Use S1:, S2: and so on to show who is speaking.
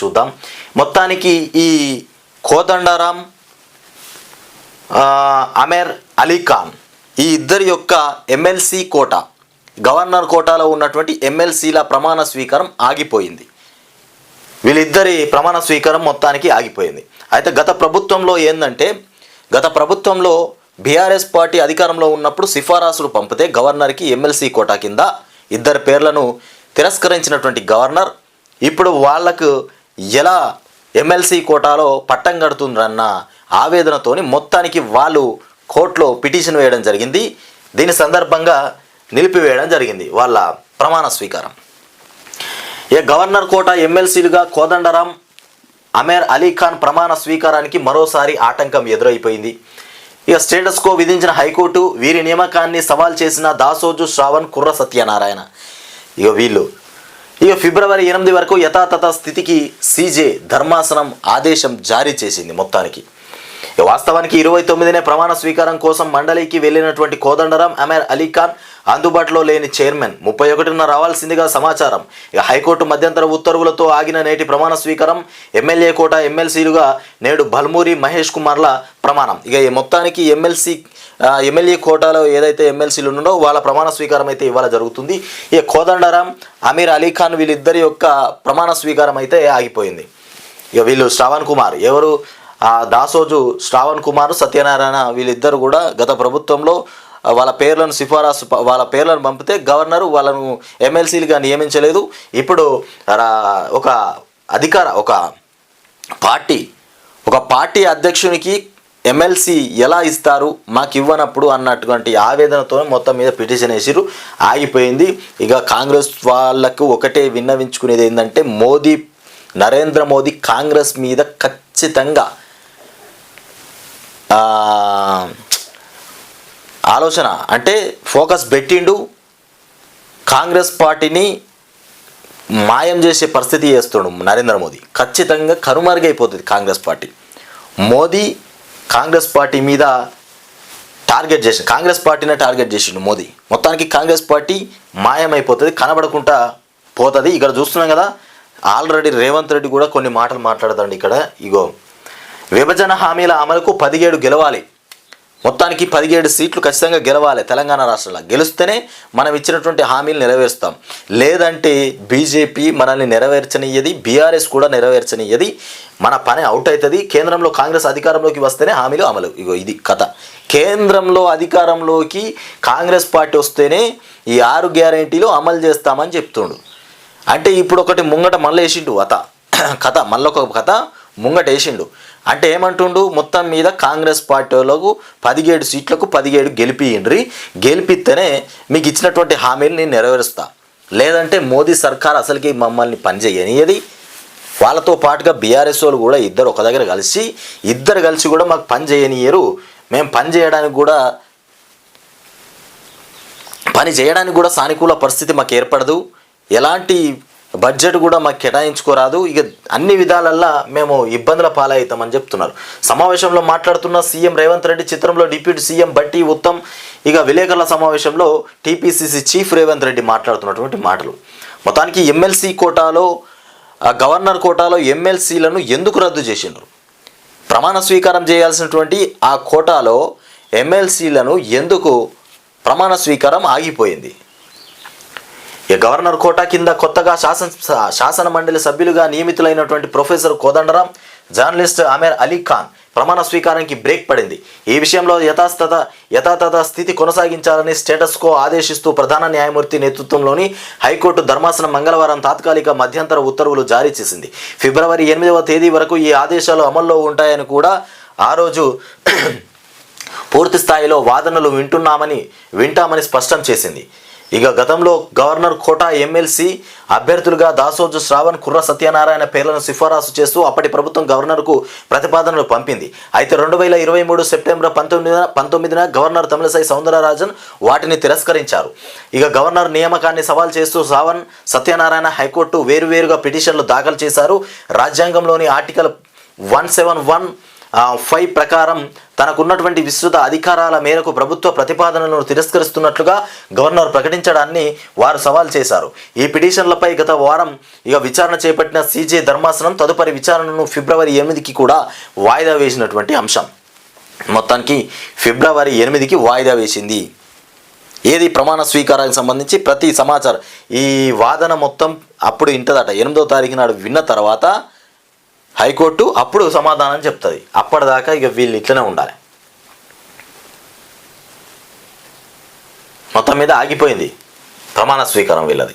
S1: చూద్దాం. మొత్తానికి ఈ కోదండరాం ఆ, అమీర్ అలీ ఖాన్ ఈ ఇద్దరి యొక్క ఎమ్మెల్సీ కోట గవర్నర్ కోటాలో ఉన్నటువంటి ఎమ్మెల్సీల ప్రమాణ స్వీకారం ఆగిపోయింది. వీళ్ళిద్దరి ప్రమాణ స్వీకారం మొత్తానికి ఆగిపోయింది. అయితే గత ప్రభుత్వంలో ఏంటంటే గత ప్రభుత్వంలో బీఆర్ఎస్ పార్టీ అధికారంలో ఉన్నప్పుడు సిఫారసులు పంపితే గవర్నర్కి ఎమ్మెల్సీ కోటా కింద ఇద్దరు పేర్లను తిరస్కరించినటువంటి గవర్నర్ ఇప్పుడు వాళ్ళకు ఎలా ఎమ్మెల్సీ కోటాలో పట్టం కడుతుందన్న ఆవేదనతోని మొత్తానికి వాళ్ళు కోర్టులో పిటిషన్ వేయడం జరిగింది. దీని సందర్భంగా నిలిపివేయడం జరిగింది వాళ్ళ ప్రమాణ స్వీకారం. ఏ గవర్నర్ కోట ఎమ్మెల్సీలుగా కోదండరాం అమీర్ అలీ ఖాన్ ప్రమాణ స్వీకారానికి మరోసారి ఆటంకం ఎదురైపోయింది. ఇక స్టేటస్ కో విధించిన హైకోర్టు వీరి నియామకాన్ని సవాల్ చేసిన దాసోజు శ్రావణ్ కుర్ర సత్యనారాయణ. ఇక వీళ్ళు ఇక ఫిబ్రవరి ఎనిమిది వరకు యథాతథ స్థితికి సీజే ధర్మాసనం ఆదేశం జారీ చేసింది మొత్తానికి. వాస్తవానికి ఇరవై తొమ్మిదినే ప్రమాణ స్వీకారం కోసం మండలికి వెళ్ళినటువంటి కోదండరాం అమీర్ అలీ ఖాన్ అందుబాటులో లేని చైర్మన్. ముప్పై ఒకటిన రావాల్సిందిగా సమాచారం. ఇక హైకోర్టు మధ్యంతర ఉత్తర్వులతో ఆగిన నేటి ప్రమాణ స్వీకారం ఎమ్మెల్యే కోట ఎమ్మెల్సీలుగా నేడు భల్మూరి మహేష్ కుమార్ల ప్రమాణం. ఇక ఈ మొత్తానికి ఎమ్మెల్సీ ఎమ్మెల్యే కోటాలో ఏదైతే ఎమ్మెల్సీలు ఉన్నారో వాళ్ళ ప్రమాణ స్వీకారం అయితే ఇవాళ జరుగుతుంది. ఇక కోదండరాం అమీర్ అలీ ఖాన్ వీళ్ళిద్దరి యొక్క ప్రమాణ స్వీకారం అయితే ఆగిపోయింది. ఇక వీళ్ళు శ్రావణ్ కుమార్. ఎవరు? దాసోజు శ్రావణ్ కుమార్ సత్యనారాయణ వీళ్ళిద్దరు కూడా గత ప్రభుత్వంలో వాళ్ళ పేర్లను సిఫారసు వాళ్ళ పేర్లను పంపితే గవర్నరు వాళ్ళను ఎమ్మెల్సీలుగా నియమించలేదు. ఇప్పుడు ఒక అధికార ఒక పార్టీ ఒక పార్టీ అధ్యక్షునికి ఎమ్మెల్సీ ఎలా ఇస్తారు మాకు ఇవ్వనప్పుడు అన్నటువంటి ఆవేదనతో మొత్తం మీద పిటిషన్ వేసిరు ఆగిపోయింది. ఇక కాంగ్రెస్ వాళ్ళకు ఒకటే విన్నవించుకునేది ఏంటంటే మోదీ నరేంద్ర మోదీ కాంగ్రెస్ మీద ఖచ్చితంగా ఆలోచన. అంటే ఫోకస్ పెట్టిండు కాంగ్రెస్ పార్టీని మాయం చేసే పరిస్థితి చేస్తుండు నరేంద్ర మోదీ. ఖచ్చితంగా కనుమరుగైపోతుంది కాంగ్రెస్ పార్టీ. మోదీ కాంగ్రెస్ పార్టీ మీద టార్గెట్ చేసి కాంగ్రెస్ పార్టీనే టార్గెట్ చేసిండు మోదీ. మొత్తానికి కాంగ్రెస్ పార్టీ మాయమైపోతుంది కనబడకుండా పోతుంది. ఇక్కడ చూస్తున్నాం కదా ఆల్రెడీ రేవంత్ రెడ్డి కూడా కొన్ని మాటలు మాట్లాడతాడు ఇక్కడ. ఇగో విభజన హామీల అమలుకు పదిహేడు గెలవాలి. మొత్తానికి పదిహేడు సీట్లు ఖచ్చితంగా గెలవాలి తెలంగాణ రాష్ట్రంలో. గెలిస్తేనే మనం ఇచ్చినటువంటి హామీలు నెరవేరుస్తాం. లేదంటే బీజేపీ మనల్ని నెరవేర్చనియ్యది బీఆర్ఎస్ కూడా నెరవేర్చనియ్యది మన పని అవుట్ అవుతుంది. కేంద్రంలో కాంగ్రెస్ అధికారంలోకి వస్తేనే హామీలు అమలు. ఇగో ఇది కథ. కేంద్రంలో అధికారంలోకి కాంగ్రెస్ పార్టీ వస్తేనే ఈ ఆరు గ్యారంటీలు అమలు చేస్తామని చెప్తుండు. అంటే ఇప్పుడు ఒకటి ముంగట మళ్ళీ వేసిండు అత కథ. మళ్ళొక కథ. ముంగట వేసిండు అంటే ఏమంటుండు? మొత్తం మీద కాంగ్రెస్ పార్టీలకు పదిహేడు సీట్లకు పదిహేడు గెలిపియండ్రి గెలిపిస్తేనే మీకు ఇచ్చినటువంటి హామీలు నేను నెరవేరుస్తా. లేదంటే మోదీ సర్కార్ అసలుకి మమ్మల్ని పనిచేయనియది వాళ్ళతో పాటుగా బీఆర్ఎస్ వాళ్ళు కూడా ఇద్దరు ఒక దగ్గర కలిసి ఇద్దరు కలిసి కూడా మాకు పని చేయనియరు. మేము పని చేయడానికి కూడా పని చేయడానికి కూడా సానుకూల పరిస్థితి మాకు ఏర్పడదు. ఎలాంటి బడ్జెట్ కూడా మాకు కేటాయించుకోరాదు. ఇక అన్ని విధాలల్లా మేము ఇబ్బందుల పాలవుతామని చెప్తున్నారు. సమావేశంలో మాట్లాడుతున్న సీఎం రేవంత్ రెడ్డి చిత్రంలో డిప్యూటీ సీఎం బట్టి ఉత్తమ్ ఇక విలేకరుల సమావేశంలో టీపీసీసీ చీఫ్ రేవంత్ రెడ్డి మాట్లాడుతున్నటువంటి మాటలు. మొత్తానికి ఎమ్మెల్సీ కోటాలో ఆ గవర్నర్ కోటాలో ఎమ్మెల్సీలను ఎందుకు రద్దు చేసిండ్రు? ప్రమాణ స్వీకారం చేయాల్సినటువంటి ఆ కోటాలో ఎమ్మెల్సీలను ఎందుకు ప్రమాణ స్వీకారం ఆగిపోయింది? ఇక గవర్నర్ కోటా కింద కొత్తగా శాసన శాసన మండలి సభ్యులుగా నియమితులైనటువంటి ప్రొఫెసర్ కోదండరాం జర్నలిస్ట్ అమీర్ అలీ ఖాన్ ప్రమాణ స్వీకారానికి బ్రేక్ పడింది. ఈ విషయంలో యథాస్థత యథాతథ స్థితి కొనసాగించాలని స్టేటస్ కో ఆదేశిస్తూ ప్రధాన న్యాయమూర్తి నేతృత్వంలోని హైకోర్టు ధర్మాసనం మంగళవారం తాత్కాలిక మధ్యంతర ఉత్తర్వులు జారీ చేసింది. ఫిబ్రవరి ఎనిమిదవ తేదీ వరకు ఈ ఆదేశాలు అమల్లో ఉంటాయని కూడా ఆ రోజు పూర్తి స్థాయిలో వాదనలు వింటున్నామని వింటామని స్పష్టం చేసింది. ఇక గతంలో గవర్నర్ కోటా ఎమ్మెల్సీ అభ్యర్థులుగా దాసోజు శ్రావణ్ కుర్ర సత్యనారాయణ పేర్లను సిఫారసు చేస్తూ అప్పటి ప్రభుత్వం గవర్నర్కు ప్రతిపాదనలు పంపింది. అయితే రెండు వేల ఇరవై మూడు సెప్టెంబర్ పంతొమ్మిదిన పంతొమ్మిదిన గవర్నర్ తమిళసై సౌందరరాజన్ వాటిని తిరస్కరించారు. ఇక గవర్నర్ నియామకాన్ని సవాల్ చేస్తూ శ్రావణ్ సత్యనారాయణ హైకోర్టు వేరువేరుగా పిటిషన్లు దాఖలు చేశారు. రాజ్యాంగంలోని article one seven one five ప్రకారం తనకున్నటువంటి విస్తృత అధికారాల మేరకు ప్రభుత్వ ప్రతిపాదనలను తిరస్కరిస్తున్నట్లుగా గవర్నర్ ప్రకటించడాన్ని వారు సవాల్ చేశారు. ఈ పిటిషన్లపై గత వారం ఇక విచారణ చేపట్టిన సీజే ధర్మాసనం తదుపరి విచారణను ఫిబ్రవరి ఎనిమిదికి కూడా వాయిదా వేసినటువంటి అంశం. మొత్తానికి ఫిబ్రవరి ఎనిమిదికి వాయిదా వేసింది. ఏది ప్రమాణ స్వీకారానికి సంబంధించి ప్రతి సమాచారం ఈ వాదన మొత్తం అప్పుడు ఇంటదట. ఎనిమిదో తారీఖు నాడు విన్న తర్వాత హైకోర్టు అప్పుడు సమాధానం చెప్తుంది. అప్పటిదాకా ఇక వీళ్ళు ఇట్లనే ఉండాలి. మొత్తం మీద ఆగిపోయింది. ప్రమాణ స్వీకారం వీళ్ళది.